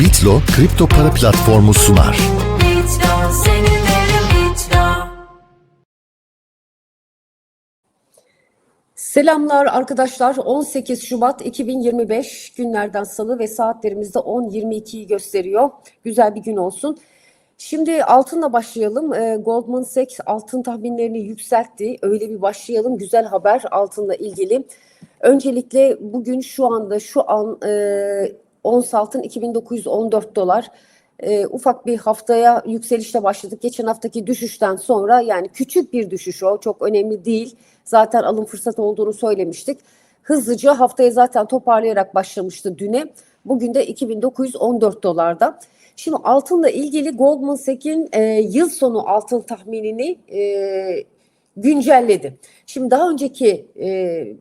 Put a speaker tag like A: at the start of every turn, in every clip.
A: Bitlo kripto para platformu sunar.
B: Selamlar arkadaşlar. 18 Şubat 2025 günlerden salı ve saatlerimizde 10.22'yi gösteriyor. Güzel bir gün olsun. Şimdi altınla başlayalım. Ee, Goldman Sachs altın tahminlerini yükseltti. Öyle bir başlayalım. Güzel haber altınla ilgili. Öncelikle bugün şu anda şu an e, ons altın 2914 dolar. E, ufak bir haftaya yükselişle başladık. Geçen haftaki düşüşten sonra yani küçük bir düşüş o çok önemli değil. Zaten alım fırsatı olduğunu söylemiştik. Hızlıca haftaya zaten toparlayarak başlamıştı düne. Bugün de 2914 dolarda. Şimdi altınla ilgili Goldman Sachs'in e, yıl sonu altın tahminini e, güncelledi. Şimdi daha önceki e,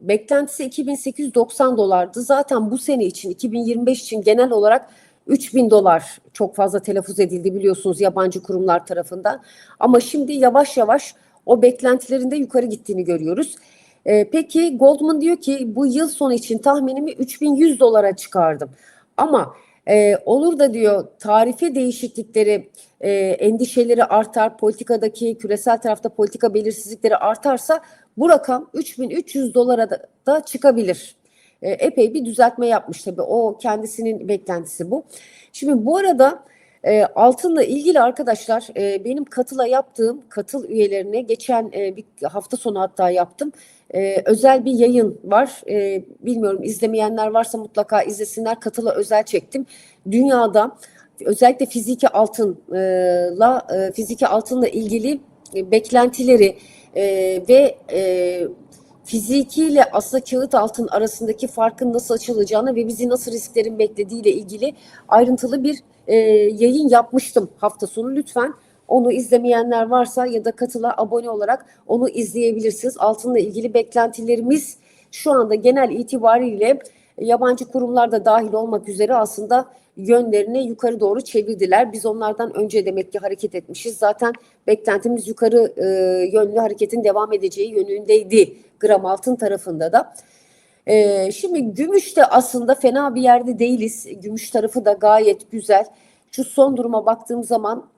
B: beklentisi 2890 dolardı. Zaten bu sene için 2025 için genel olarak 3000 dolar çok fazla telaffuz edildi biliyorsunuz yabancı kurumlar tarafından. Ama şimdi yavaş yavaş o beklentilerinde yukarı gittiğini görüyoruz. E, peki Goldman diyor ki bu yıl sonu için tahminimi 3100 dolara çıkardım. Ama e, olur da diyor tarife değişiklikleri e, endişeleri artar, politikadaki küresel tarafta politika belirsizlikleri artarsa bu rakam 3300 dolara da, da çıkabilir. E, epey bir düzeltme yapmış tabii o kendisinin beklentisi bu. Şimdi bu arada e, altınla ilgili arkadaşlar e, benim katıla yaptığım katıl üyelerine geçen e, bir hafta sonu hatta yaptım. E, özel bir yayın var. E, bilmiyorum izlemeyenler varsa mutlaka izlesinler. Katıla özel çektim. Dünyada özellikle fiziki altınla e, fiziki altınla ilgili e, beklentileri e, ve e, fiziki ile aslında kağıt altın arasındaki farkın nasıl açılacağını ve bizi nasıl risklerin beklediği ile ilgili ayrıntılı bir e, yayın yapmıştım hafta sonu. Lütfen onu izlemeyenler varsa ya da katıla abone olarak onu izleyebilirsiniz. Altınla ilgili beklentilerimiz şu anda genel itibariyle yabancı kurumlar da dahil olmak üzere aslında yönlerini yukarı doğru çevirdiler. Biz onlardan önce demek ki hareket etmişiz. Zaten beklentimiz yukarı e, yönlü hareketin devam edeceği yönündeydi gram altın tarafında da. E, şimdi gümüş de aslında fena bir yerde değiliz. Gümüş tarafı da gayet güzel. Şu son duruma baktığım zaman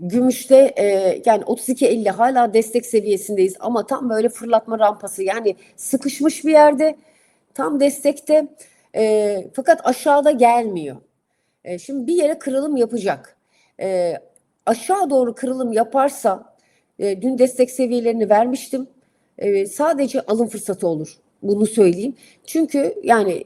B: Gümüşte e, yani 32.50 hala destek seviyesindeyiz ama tam böyle fırlatma rampası yani sıkışmış bir yerde tam destekte e, fakat aşağıda gelmiyor. E, şimdi bir yere kırılım yapacak. E, aşağı doğru kırılım yaparsa e, dün destek seviyelerini vermiştim. E, sadece alım fırsatı olur. Bunu söyleyeyim. Çünkü yani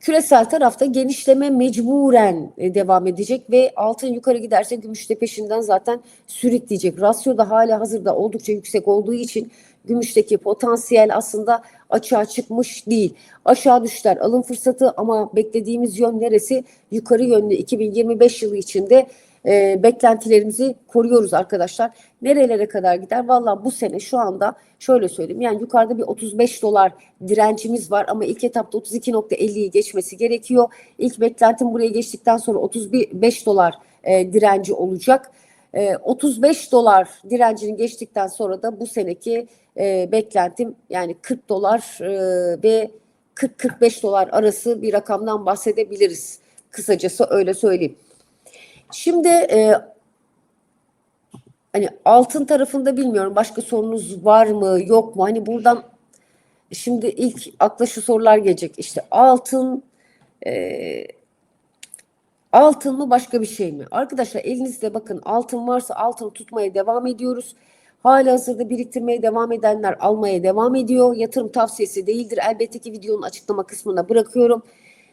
B: küresel tarafta genişleme mecburen e, devam edecek ve altın yukarı giderse gümüş de peşinden zaten sürükleyecek. Rasyo da hala hazırda oldukça yüksek olduğu için gümüşteki potansiyel aslında açığa çıkmış değil. Aşağı düşler alım fırsatı ama beklediğimiz yön neresi? Yukarı yönlü 2025 yılı içinde e, beklentilerimizi koruyoruz arkadaşlar. Nerelere kadar gider? Valla bu sene şu anda şöyle söyleyeyim. Yani yukarıda bir 35 dolar direncimiz var ama ilk etapta 32.50'yi geçmesi gerekiyor. İlk beklentim buraya geçtikten sonra 35 dolar e, direnci olacak. E, 35 dolar direncini geçtikten sonra da bu seneki e, beklentim yani 40 dolar e, ve 40-45 dolar arası bir rakamdan bahsedebiliriz. Kısacası öyle söyleyeyim. Şimdi e, hani altın tarafında bilmiyorum başka sorunuz var mı yok mu? Hani buradan şimdi ilk akla şu sorular gelecek. İşte altın e, altın mı başka bir şey mi? Arkadaşlar elinizde bakın altın varsa altın tutmaya devam ediyoruz. Hala hazırda biriktirmeye devam edenler almaya devam ediyor. Yatırım tavsiyesi değildir. Elbette ki videonun açıklama kısmına bırakıyorum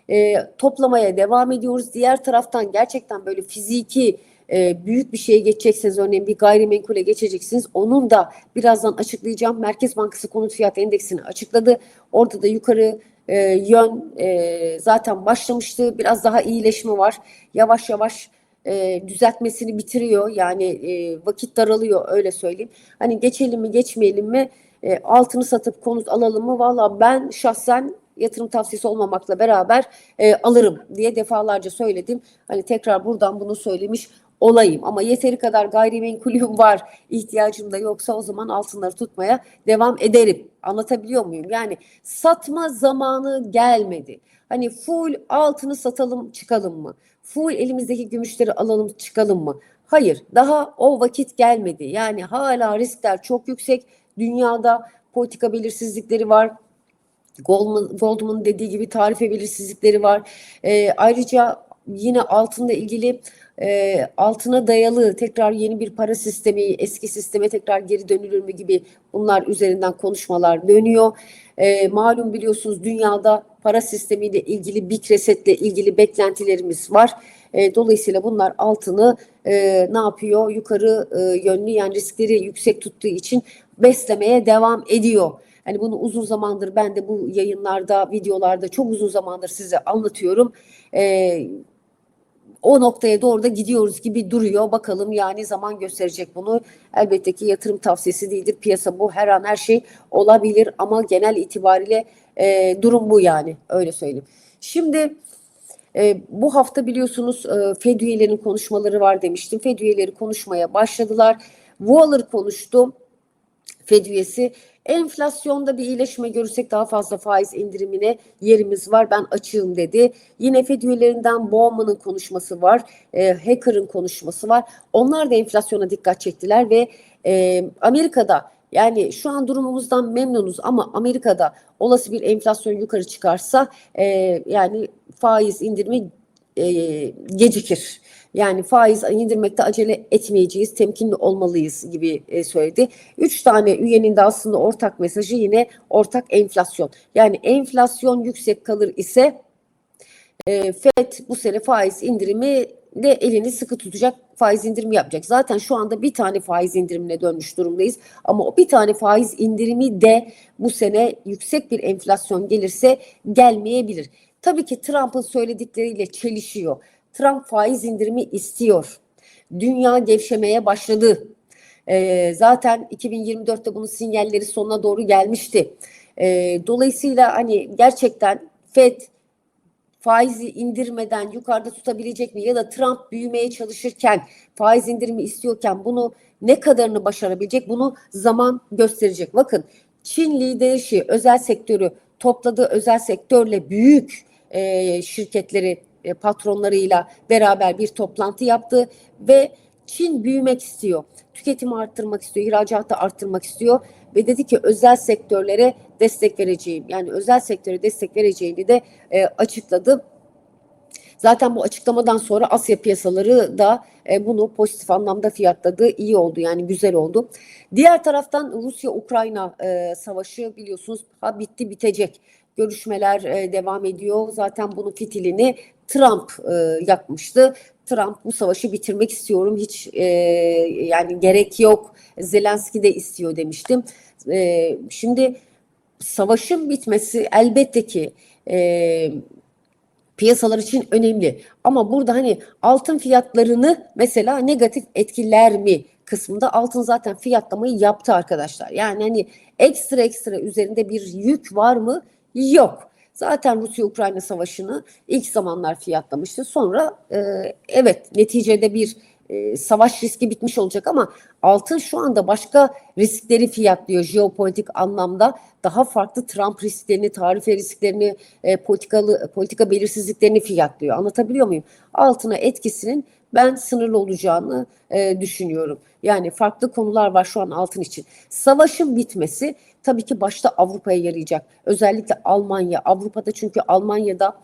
B: e, toplamaya devam ediyoruz. Diğer taraftan gerçekten böyle fiziki e, büyük bir şeye geçecekseniz örneğin bir gayrimenkule geçeceksiniz. Onun da birazdan açıklayacağım. Merkez Bankası konut fiyat endeksini açıkladı. Orada da yukarı e, yön e, zaten başlamıştı. Biraz daha iyileşme var. Yavaş yavaş e, düzeltmesini bitiriyor. Yani e, vakit daralıyor öyle söyleyeyim. Hani geçelim mi geçmeyelim mi e, altını satıp konut alalım mı? Valla ben şahsen yatırım tavsiyesi olmamakla beraber e, alırım diye defalarca söyledim. Hani tekrar buradan bunu söylemiş olayım. Ama yeteri kadar gayrimenkulüm var, ihtiyacım da yoksa o zaman altınları tutmaya devam ederim. Anlatabiliyor muyum? Yani satma zamanı gelmedi. Hani full altını satalım çıkalım mı? Full elimizdeki gümüşleri alalım çıkalım mı? Hayır, daha o vakit gelmedi. Yani hala riskler çok yüksek. Dünyada politika belirsizlikleri var. Goldman, Goldman dediği gibi tarife belirsizlikleri var. Ee, ayrıca yine altınla ilgili e, altına dayalı tekrar yeni bir para sistemi, eski sisteme tekrar geri dönülür mü gibi bunlar üzerinden konuşmalar dönüyor. Ee, malum biliyorsunuz dünyada para sistemiyle ilgili Big Reset'le ilgili beklentilerimiz var. E, dolayısıyla bunlar altını e, ne yapıyor? Yukarı e, yönlü yani riskleri yüksek tuttuğu için beslemeye devam ediyor. Hani bunu uzun zamandır ben de bu yayınlarda, videolarda çok uzun zamandır size anlatıyorum. E, o noktaya doğru da gidiyoruz gibi duruyor. Bakalım yani zaman gösterecek bunu. Elbette ki yatırım tavsiyesi değildir. Piyasa bu. Her an her şey olabilir ama genel itibariyle e, durum bu yani. Öyle söyleyeyim. Şimdi e, bu hafta biliyorsunuz e, Fed üyelerinin konuşmaları var demiştim. Fed üyeleri konuşmaya başladılar. Waller konuştu. Fed üyesi enflasyonda bir iyileşme görürsek daha fazla faiz indirimine yerimiz var. Ben açığım dedi. Yine Fed üyelerinden Bowman'ın konuşması var. E, Hacker'ın konuşması var. Onlar da enflasyona dikkat çektiler ve e, Amerika'da yani şu an durumumuzdan memnunuz ama Amerika'da olası bir enflasyon yukarı çıkarsa e, yani faiz indirimi e, gecikir. Yani faiz indirmekte acele etmeyeceğiz, temkinli olmalıyız gibi e, söyledi. Üç tane üyenin de aslında ortak mesajı yine ortak enflasyon. Yani enflasyon yüksek kalır ise e, FED bu sene faiz indirimi de elini sıkı tutacak faiz indirimi yapacak. Zaten şu anda bir tane faiz indirimine dönmüş durumdayız. Ama o bir tane faiz indirimi de bu sene yüksek bir enflasyon gelirse gelmeyebilir. Tabii ki Trump'ın söyledikleriyle çelişiyor. Trump faiz indirimi istiyor. Dünya gevşemeye başladı. Ee, zaten 2024'te bunun sinyalleri sonuna doğru gelmişti. Ee, dolayısıyla hani gerçekten Fed faizi indirmeden yukarıda tutabilecek mi? Ya da Trump büyümeye çalışırken faiz indirimi istiyorken bunu ne kadarını başarabilecek? Bunu zaman gösterecek. Bakın Çin lideri özel sektörü topladığı özel sektörle büyük e, şirketleri e, patronlarıyla beraber bir toplantı yaptı ve Çin büyümek istiyor. Tüketimi arttırmak istiyor, ihracatı arttırmak istiyor ve dedi ki özel sektörlere destek vereceğim. Yani özel sektöre destek vereceğini de e, açıkladı. Zaten bu açıklamadan sonra Asya piyasaları da e, bunu pozitif anlamda fiyatladı. İyi oldu yani güzel oldu. Diğer taraftan Rusya-Ukrayna e, savaşı biliyorsunuz ha bitti bitecek. Görüşmeler e, devam ediyor. Zaten bunun fitilini Trump e, yakmıştı. Trump bu savaşı bitirmek istiyorum. Hiç e, yani gerek yok. Zelenski de istiyor demiştim. E, şimdi savaşın bitmesi elbette ki e, piyasalar için önemli. Ama burada hani altın fiyatlarını mesela negatif etkiler mi kısmında altın zaten fiyatlamayı yaptı arkadaşlar. Yani hani ekstra ekstra üzerinde bir yük var mı? Yok. Zaten Rusya-Ukrayna savaşını ilk zamanlar fiyatlamıştı. Sonra e, evet neticede bir e, savaş riski bitmiş olacak ama altın şu anda başka riskleri fiyatlıyor jeopolitik anlamda. Daha farklı Trump risklerini, tarife risklerini, e, politikalı politika belirsizliklerini fiyatlıyor. Anlatabiliyor muyum? Altına etkisinin ben sınırlı olacağını e, düşünüyorum. Yani farklı konular var şu an altın için. Savaşın bitmesi tabii ki başta Avrupa'ya yarayacak. Özellikle Almanya. Avrupa'da çünkü Almanya'da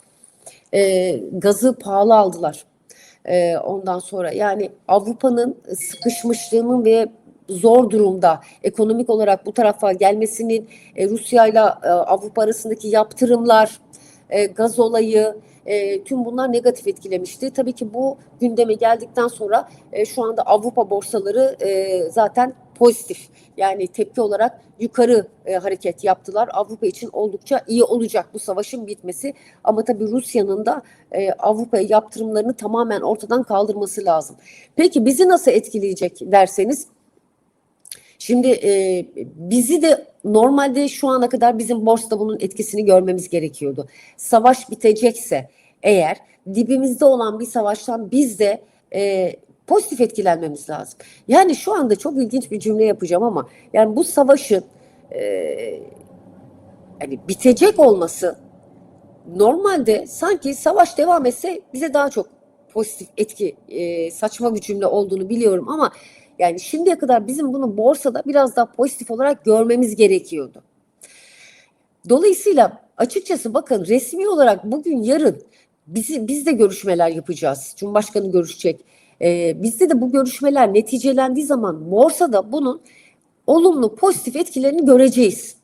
B: e, gazı pahalı aldılar. E, ondan sonra yani Avrupa'nın sıkışmışlığının ve zor durumda ekonomik olarak bu tarafa gelmesinin e, Rusya ile Avrupa arasındaki yaptırımlar, e, gaz olayı, e, tüm bunlar negatif etkilemişti. Tabii ki bu gündeme geldikten sonra e, şu anda Avrupa borsaları e, zaten pozitif. Yani tepki olarak yukarı e, hareket yaptılar. Avrupa için oldukça iyi olacak bu savaşın bitmesi. Ama tabii Rusya'nın da e, Avrupa'ya yaptırımlarını tamamen ortadan kaldırması lazım. Peki bizi nasıl etkileyecek derseniz Şimdi e, bizi de normalde şu ana kadar bizim borsada bunun etkisini görmemiz gerekiyordu. Savaş bitecekse eğer dibimizde olan bir savaştan biz de e, pozitif etkilenmemiz lazım. Yani şu anda çok ilginç bir cümle yapacağım ama yani bu savaşın e, yani bitecek olması normalde sanki savaş devam etse bize daha çok pozitif etki e, saçma bir cümle olduğunu biliyorum ama yani şimdiye kadar bizim bunu borsada biraz daha pozitif olarak görmemiz gerekiyordu. Dolayısıyla açıkçası bakın resmi olarak bugün yarın bizi, biz de görüşmeler yapacağız. Cumhurbaşkanı görüşecek. Ee, bizde de bu görüşmeler neticelendiği zaman borsada bunun olumlu pozitif etkilerini göreceğiz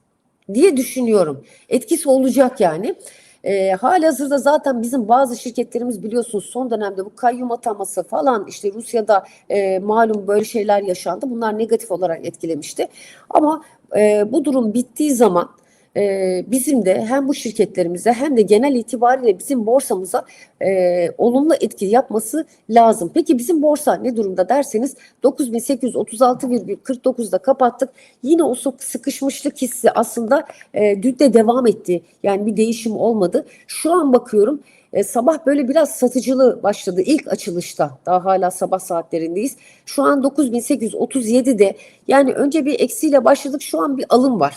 B: diye düşünüyorum. Etkisi olacak yani. E, halihazırda zaten bizim bazı şirketlerimiz biliyorsunuz son dönemde bu kayyum ataması falan işte Rusya'da e, malum böyle şeyler yaşandı. Bunlar negatif olarak etkilemişti. Ama e, bu durum bittiği zaman e, bizim de hem bu şirketlerimize hem de genel itibariyle bizim borsamıza e, olumlu etki yapması lazım. Peki bizim borsa ne durumda derseniz 9836,49'da kapattık. Yine o sık- sıkışmışlık hissi aslında e, dün de devam etti. Yani bir değişim olmadı. Şu an bakıyorum e, sabah böyle biraz satıcılı başladı ilk açılışta. Daha hala sabah saatlerindeyiz. Şu an 9837'de yani önce bir eksiyle başladık şu an bir alım var.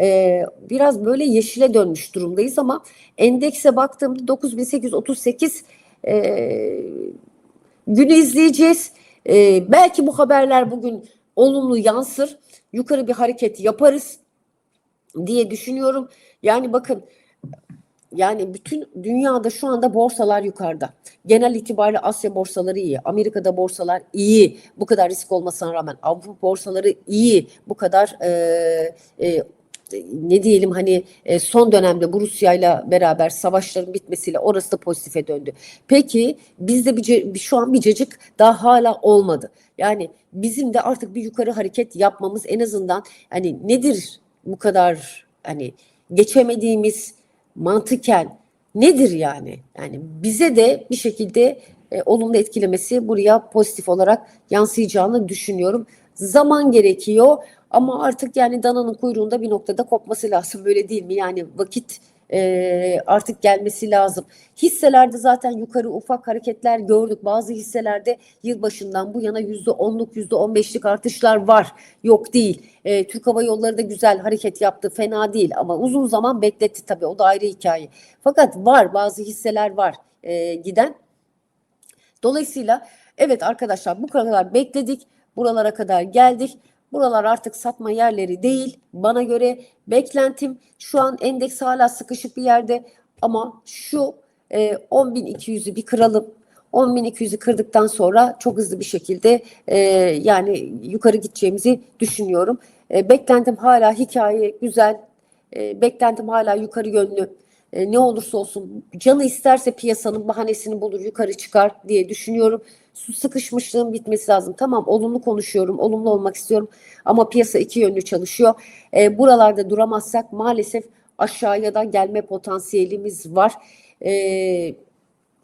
B: Ee, biraz böyle yeşile dönmüş durumdayız ama endekse baktığımda 9838 e, günü izleyeceğiz. Ee, belki bu haberler bugün olumlu yansır. Yukarı bir hareket yaparız diye düşünüyorum. Yani bakın yani bütün dünyada şu anda borsalar yukarıda. Genel itibariyle Asya borsaları iyi. Amerika'da borsalar iyi. Bu kadar risk olmasına rağmen Avrupa borsaları iyi. Bu kadar e, e, ne diyelim hani e, son dönemde bu Rusya'yla beraber savaşların bitmesiyle orası da pozitife döndü. Peki bizde bir şu an bir cacık daha hala olmadı. Yani bizim de artık bir yukarı hareket yapmamız en azından hani nedir bu kadar hani geçemediğimiz mantıken nedir yani? Yani bize de bir şekilde e, olumlu etkilemesi buraya pozitif olarak yansıyacağını düşünüyorum. Zaman gerekiyor ama artık yani dananın kuyruğunda bir noktada kopması lazım böyle değil mi? Yani vakit e, artık gelmesi lazım. Hisselerde zaten yukarı ufak hareketler gördük. Bazı hisselerde yılbaşından bu yana yüzde onluk yüzde on beşlik artışlar var. Yok değil. E, Türk Hava Yolları da güzel hareket yaptı. Fena değil ama uzun zaman bekletti tabii. O da ayrı hikaye. Fakat var bazı hisseler var e, giden. Dolayısıyla evet arkadaşlar bu kadar bekledik. Buralara kadar geldik. Buralar artık satma yerleri değil. Bana göre beklentim şu an endeks hala sıkışık bir yerde ama şu e, 10.200'ü bir kıralım. 10.200'ü kırdıktan sonra çok hızlı bir şekilde e, yani yukarı gideceğimizi düşünüyorum. E, beklentim hala hikaye güzel. E, beklentim hala yukarı yönlü. E, ne olursa olsun canı isterse piyasanın bahanesini bulur yukarı çıkar diye düşünüyorum. Su sıkışmışlığın bitmesi lazım. Tamam olumlu konuşuyorum, olumlu olmak istiyorum ama piyasa iki yönlü çalışıyor. E, buralarda duramazsak maalesef aşağıya da gelme potansiyelimiz var. E,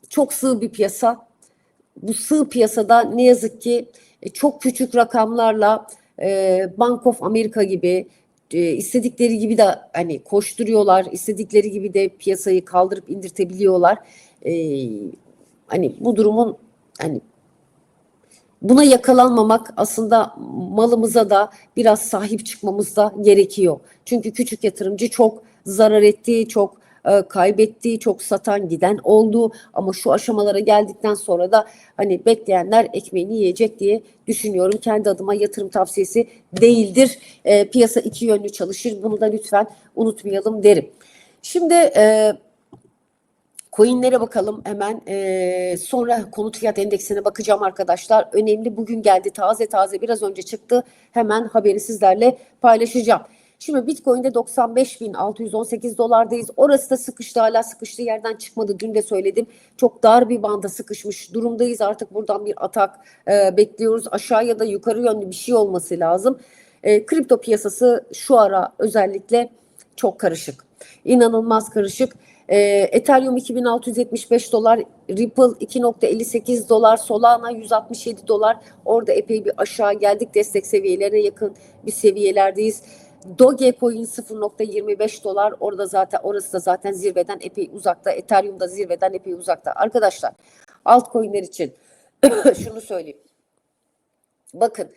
B: çok sığ bir piyasa. Bu sığ piyasada ne yazık ki e, çok küçük rakamlarla e, Bank of America gibi e, istedikleri gibi de hani koşturuyorlar, istedikleri gibi de piyasayı kaldırıp indirtebiliyorlar. E, hani bu durumun hani buna yakalanmamak aslında malımıza da biraz sahip çıkmamız da gerekiyor. Çünkü küçük yatırımcı çok zarar etti, çok e, kaybetti, çok satan giden oldu ama şu aşamalara geldikten sonra da hani bekleyenler ekmeğini yiyecek diye düşünüyorum. Kendi adıma yatırım tavsiyesi değildir. E, piyasa iki yönlü çalışır. Bunu da lütfen unutmayalım derim. Şimdi e, Coinlere bakalım hemen. Ee, sonra konut fiyat endeksine bakacağım arkadaşlar. Önemli bugün geldi taze taze biraz önce çıktı. Hemen haberi sizlerle paylaşacağım. Şimdi Bitcoin'de 95.618 dolardayız. Orası da sıkıştı hala sıkıştığı yerden çıkmadı. Dün de söyledim. Çok dar bir banda sıkışmış durumdayız. Artık buradan bir atak e, bekliyoruz. Aşağı ya da yukarı yönlü bir şey olması lazım. E, kripto piyasası şu ara özellikle çok karışık. İnanılmaz karışık. E, Ethereum 2675 dolar, Ripple 2.58 dolar, Solana 167 dolar. Orada epey bir aşağı geldik. Destek seviyelerine yakın bir seviyelerdeyiz. Dogecoin 0.25 dolar. Orada zaten orası da zaten zirveden epey uzakta. Ethereum da zirveden epey uzakta. Arkadaşlar altcoin'ler için şunu söyleyeyim. Bakın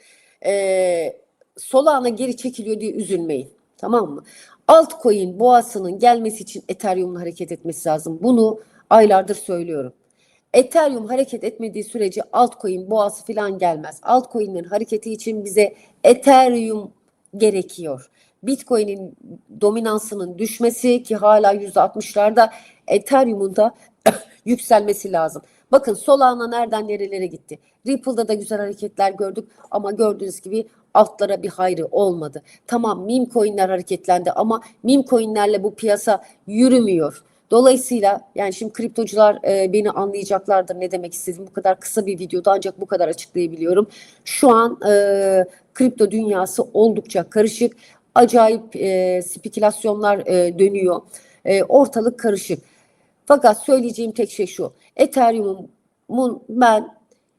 B: eee Solana geri çekiliyor diye üzülmeyin. Tamam mı? Altcoin boğasının gelmesi için Ethereum'un hareket etmesi lazım. Bunu aylardır söylüyorum. Ethereum hareket etmediği sürece altcoin boğası falan gelmez. Altcoin'lerin hareketi için bize Ethereum gerekiyor. Bitcoin'in dominansının düşmesi ki hala %60'larda Ethereum'un da yükselmesi lazım. Bakın Solana nereden nerelere gitti. Ripple'da da güzel hareketler gördük ama gördüğünüz gibi altlara bir hayrı olmadı. Tamam meme coinler hareketlendi ama meme coinlerle bu piyasa yürümüyor. Dolayısıyla yani şimdi kriptocular e, beni anlayacaklardır ne demek istedim. Bu kadar kısa bir videoda ancak bu kadar açıklayabiliyorum. Şu an e, kripto dünyası oldukça karışık. Acayip e, spekülasyonlar e, dönüyor. E, ortalık karışık. Fakat söyleyeceğim tek şey şu. Ethereum'un ben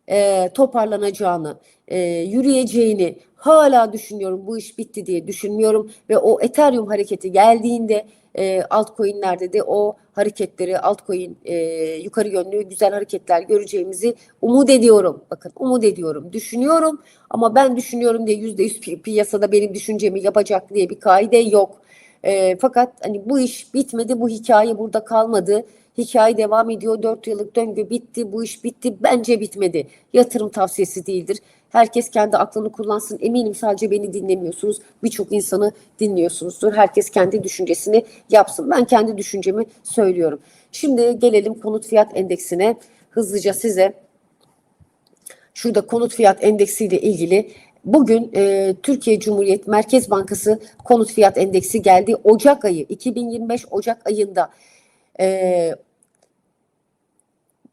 B: e, toparlanacağını, e, yürüyeceğini hala düşünüyorum. Bu iş bitti diye düşünmüyorum ve o Ethereum hareketi geldiğinde e, altcoin'lerde de o hareketleri, altcoin e, yukarı yönlü güzel hareketler göreceğimizi umut ediyorum. Bakın umut ediyorum, düşünüyorum ama ben düşünüyorum diye yüzde yüz pi- piyasada benim düşüncemi yapacak diye bir kaide yok. E, fakat hani bu iş bitmedi, bu hikaye burada kalmadı. Hikaye devam ediyor. 4 yıllık döngü bitti. Bu iş bitti. Bence bitmedi. Yatırım tavsiyesi değildir. Herkes kendi aklını kullansın. Eminim sadece beni dinlemiyorsunuz. Birçok insanı dinliyorsunuzdur. Herkes kendi düşüncesini yapsın. Ben kendi düşüncemi söylüyorum. Şimdi gelelim konut fiyat endeksine. Hızlıca size şurada konut fiyat endeksiyle ilgili bugün e, Türkiye Cumhuriyet Merkez Bankası konut fiyat endeksi geldi. Ocak ayı 2025 Ocak ayında e,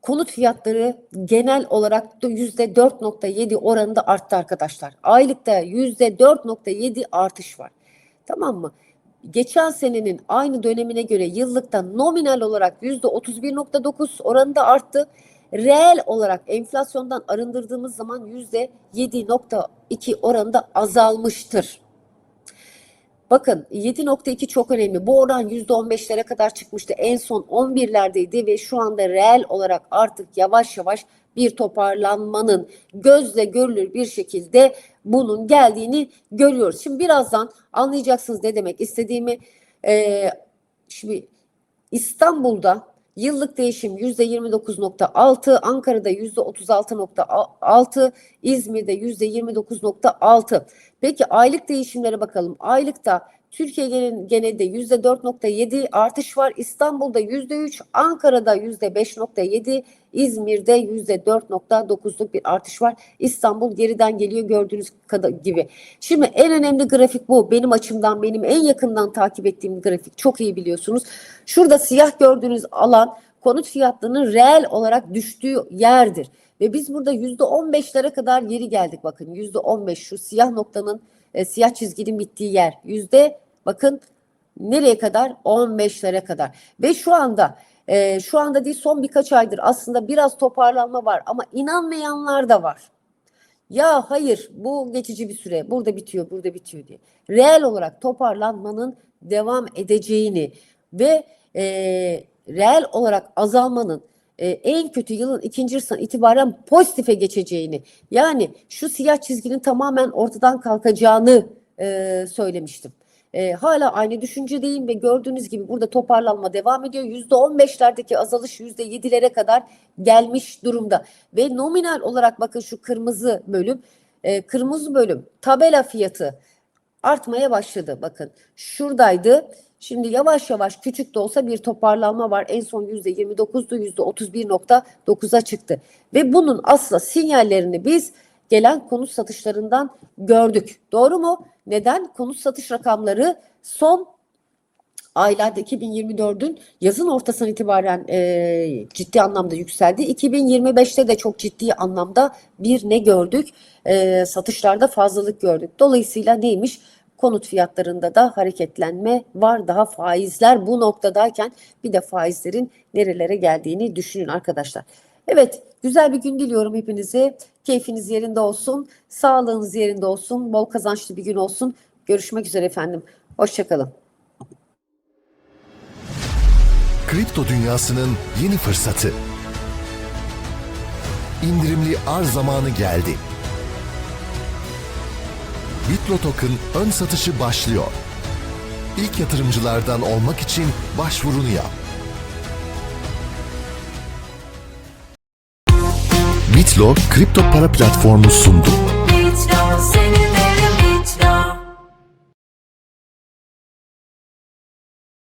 B: konut fiyatları genel olarak da %4.7 oranında arttı arkadaşlar. Aylıkta %4.7 artış var. Tamam mı? Geçen senenin aynı dönemine göre yıllıkta nominal olarak %31.9 oranında arttı. Reel olarak enflasyondan arındırdığımız zaman %7.2 oranında azalmıştır. Bakın 7.2 çok önemli. Bu oran %15'lere kadar çıkmıştı. En son 11'lerdeydi ve şu anda reel olarak artık yavaş yavaş bir toparlanmanın gözle görülür bir şekilde bunun geldiğini görüyoruz. Şimdi birazdan anlayacaksınız ne demek istediğimi. Ee, şimdi İstanbul'da yıllık değişim %29.6, Ankara'da %36.6, İzmir'de %29.6. Peki aylık değişimlere bakalım. Aylıkta Türkiye genel- genelinde %4.7 artış var. İstanbul'da %3, Ankara'da %5.7, İzmir'de %4.9'luk bir artış var. İstanbul geriden geliyor gördüğünüz gibi. Şimdi en önemli grafik bu. Benim açımdan, benim en yakından takip ettiğim grafik. Çok iyi biliyorsunuz. Şurada siyah gördüğünüz alan konut fiyatlarının reel olarak düştüğü yerdir. Ve biz burada %15'lere kadar geri geldik bakın. %15 şu siyah noktanın, e, siyah çizginin bittiği yer. Yüzde bakın nereye kadar? 15'lere kadar. Ve şu anda e, şu anda değil son birkaç aydır aslında biraz toparlanma var ama inanmayanlar da var. Ya hayır bu geçici bir süre burada bitiyor burada bitiyor diye. Reel olarak toparlanmanın devam edeceğini ve e, reel olarak azalmanın e, en kötü yılın ikinci yarısından itibaren pozitife geçeceğini yani şu siyah çizginin tamamen ortadan kalkacağını e, söylemiştim. E, hala aynı düşüncedeyim ve gördüğünüz gibi burada toparlanma devam ediyor. %15'lerdeki azalış %7'lere kadar gelmiş durumda. Ve nominal olarak bakın şu kırmızı bölüm, e, kırmızı bölüm tabela fiyatı artmaya başladı. Bakın şuradaydı. Şimdi yavaş yavaş küçük de olsa bir toparlanma var. En son %29'du %31.9'a çıktı. Ve bunun asla sinyallerini biz gelen konut satışlarından gördük. Doğru mu? Neden? Konut satış rakamları son aylarda 2024'ün yazın ortasından itibaren e, ciddi anlamda yükseldi. 2025'te de çok ciddi anlamda bir ne gördük? E, satışlarda fazlalık gördük. Dolayısıyla neymiş? Konut fiyatlarında da hareketlenme var. Daha faizler bu noktadayken bir de faizlerin nerelere geldiğini düşünün arkadaşlar. Evet, güzel bir gün diliyorum hepinize. Keyfiniz yerinde olsun, sağlığınız yerinde olsun, bol kazançlı bir gün olsun. Görüşmek üzere efendim. Hoşçakalın.
A: Kripto dünyasının yeni fırsatı. İndirimli arz zamanı geldi. Bitlo Token ön satışı başlıyor. İlk yatırımcılardan olmak için başvurunu yap. Bitlo kripto para platformu sundu.